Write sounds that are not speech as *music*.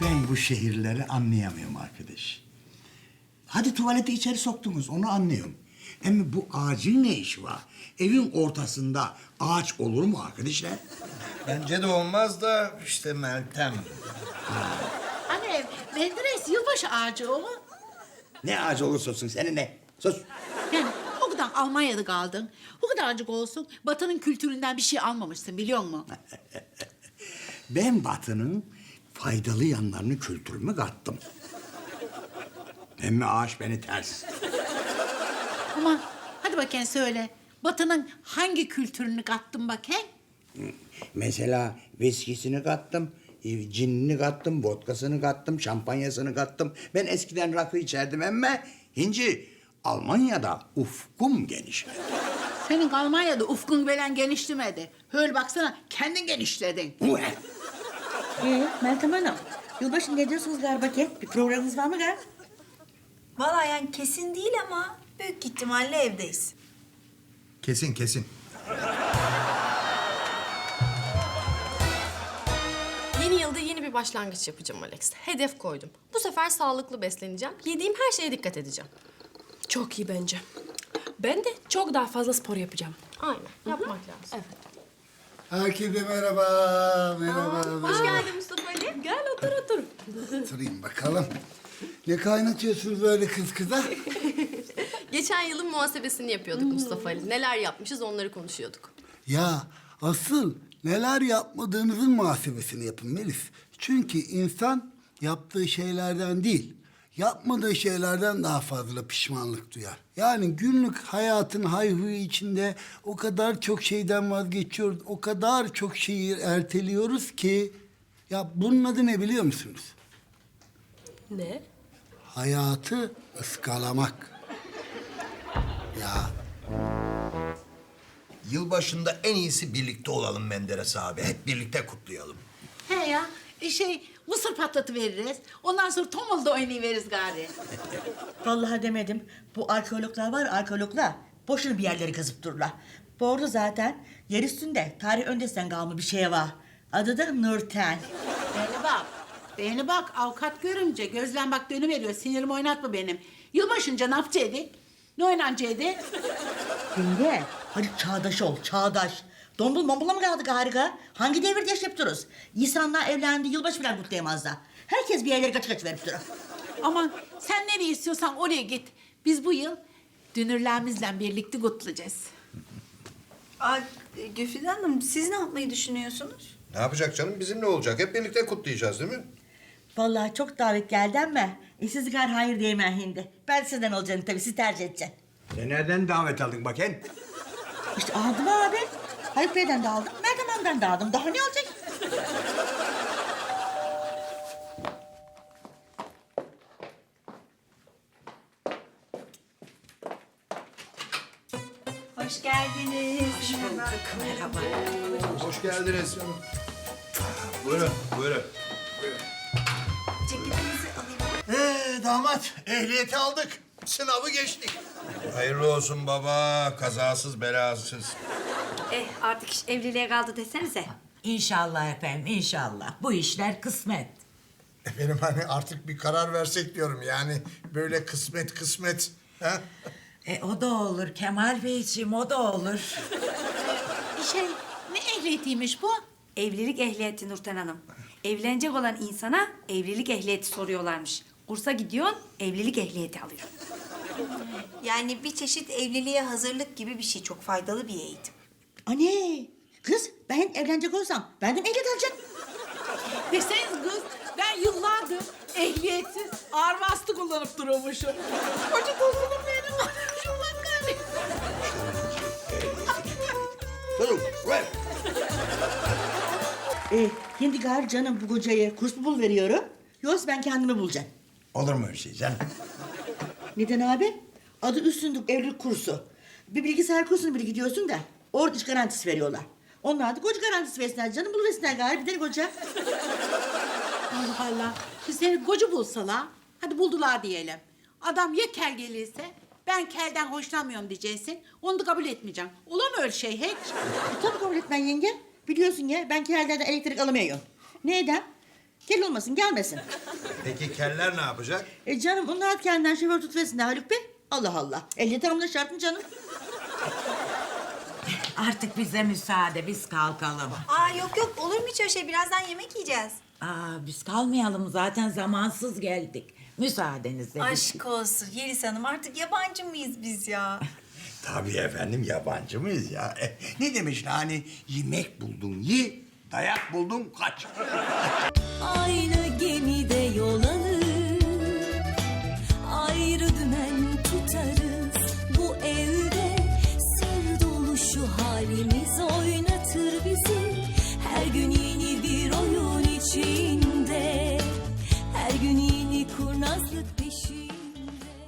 Ben bu şehirleri anlayamıyorum arkadaş. Hadi tuvalete içeri soktunuz onu anlıyorum. Ama bu ağacın ne işi var? Evin ortasında ağaç olur mu arkadaşlar? Bence de olmaz da işte Meltem. Anne, Menderes yılbaşı ağacı o? Ne ağacı olursa olsun senin ne? Sus. Yani o kadar Almanya'da kaldın. O kadarcık olsun. Batı'nın kültüründen bir şey almamışsın biliyor musun? *laughs* Ben Batı'nın faydalı yanlarını kültürüme kattım. Ama ağaç beni ters. Ama hadi bakayım söyle. Batı'nın hangi kültürünü kattın bakayım? Mesela viskisini kattım, e, cinini kattım, vodkasını kattım, şampanyasını kattım. Ben eskiden rakı içerdim ama hinci Almanya'da ufkum geniş. Senin Almanya'da ufkun belen genişlemedi. Höl baksana kendin genişledin. Ee, Meltem Hanım, yılbaşı ne diyorsunuz galiba ki? Bir programınız var mı galiba? Vallahi yani kesin değil ama büyük ihtimalle evdeyiz. Kesin kesin. Yeni yılda yeni bir başlangıç yapacağım Alex. Hedef koydum. Bu sefer sağlıklı besleneceğim. Yediğim her şeye dikkat edeceğim. Çok iyi bence. Ben de çok daha fazla spor yapacağım. Aynen. Yapmak lazım. Evet. Herkese merhaba, merhaba. Hoş geldin Mustafa Ali. Gel otur otur. Oturayım bakalım. Ne kaynatıyorsunuz böyle kız kıza? *laughs* Geçen yılın muhasebesini yapıyorduk Mustafa Ali. Neler yapmışız onları konuşuyorduk. Ya asıl neler yapmadığınızın muhasebesini yapın Melis. Çünkü insan yaptığı şeylerden değil, yapmadığı şeylerden daha fazla pişmanlık duyar. Yani günlük hayatın hayhuyu içinde o kadar çok şeyden vazgeçiyoruz, o kadar çok şeyi erteliyoruz ki... Ya bunun adı ne biliyor musunuz? Ne? Hayatı ıskalamak. Ya Yılbaşında en iyisi birlikte olalım Menderes abi. Hep birlikte kutlayalım. He ya, e şey mısır patlatı veririz. Ondan sonra tomul oynayıveririz gari. Vallahi demedim. Bu arkeologlar var arkeologlar. Boşuna bir yerleri kazıp dururlar. Bu arada zaten yer üstünde tarih öncesinden kalma bir şey var. Adı da Nurten. Beni bak, beni bak avukat görünce gözlen bak dönüveriyor. Sinirimi oynatma benim. Yılbaşınca ne yapacaktı? Ne oynancaydı? Yenge, hadi çağdaş ol, çağdaş. Dombul mombula mı kaldık harika? Hangi devirde yaşayıp dururuz? İnsanlar evlendi, yılbaşı bile kutlayamazlar. Herkes bir yerlere kaç kaç verip durur. Aman sen nereye istiyorsan oraya git. Biz bu yıl dünürlerimizle birlikte kutlayacağız. Aa, e, Güfide Hanım siz ne yapmayı düşünüyorsunuz? Ne yapacak canım? Bizimle olacak. Hep birlikte kutlayacağız değil mi? Vallahi çok davet geldi ama e, siz gar hayır diyemem hindi. Ben sizden olacağını tabii, siz tercih edeceksin. Sen nereden davet aldın bakayım? İşte aldım abi. Haluk Bey'den de aldım, Meltem Hanım'dan da aldım. Daha ne olacak? Hoş geldiniz. Hoş geldiniz. Buyurun, buyurun. Ceketinizi alayım. Ee, damat, ehliyeti aldık. Sınavı geçtik. Hayırlı olsun baba. Kazasız belasız. Eh artık iş evliliğe kaldı desenize. İnşallah efendim, inşallah. Bu işler kısmet. Efendim hani artık bir karar versek diyorum. Yani böyle kısmet kısmet. Ha? E o da olur Kemal Beyciğim, o da olur. Şey ne ehliyetiymiş bu? Evlilik ehliyeti Nurten Hanım. Evlenecek olan insana evlilik ehliyeti soruyorlarmış. Kursa gidiyorsun, evlilik ehliyeti alıyor. Yani bir çeşit evliliğe hazırlık gibi bir şey. Çok faydalı bir eğitim. Anne, kız ben evlenecek olsam ben de mi ehliyet alacağım? Deseniz kız ben yıllardır ehliyetsiz ağır kullanıp duruyormuşum. Koca tozunu benim lan gari. Dur, ver. E, şimdi gar canım bu kocayı kurs mu bul veriyorum. Yoksa ben kendimi bulacağım. Olur mu öyle şey canım? Neden abi? Adı üstündük evlilik kursu. Bir bilgisayar kursuna bile gidiyorsun da orada iş garantisi veriyorlar. Onlar da koca garantisi versinler canım. Buluversinler gari bir tane koca. Allah Allah. Seni koca bulsalar, hadi buldular diyelim. Adam ya kel gelirse, ben kelden hoşlanmıyorum diyeceksin. Onu da kabul etmeyeceğim. Olur mu öyle şey hiç? E, tabii kabul etmen yenge. Biliyorsun ya ben kellerden elektrik alamıyorum. Ne edem? Kel olmasın gelmesin. Peki keller ne yapacak? E canım onlar kendinden şoför da Haluk Bey. Allah Allah. Ehliyet alımda şart mı canım? Artık bize müsaade biz kalkalım. Aa yok yok olur mu hiç öyle şey? Birazdan yemek yiyeceğiz. Aa biz kalmayalım zaten zamansız geldik. Müsaadenizle. biz- Aşk olsun Yeliz Hanım artık yabancı mıyız biz ya? *laughs* Tabii efendim yabancı mıyız ya? E, ne demiş hani yemek buldun ye, dayak buldun kaç. Aynı gemide Şu halimiz oynatır bizi. Her gün yeni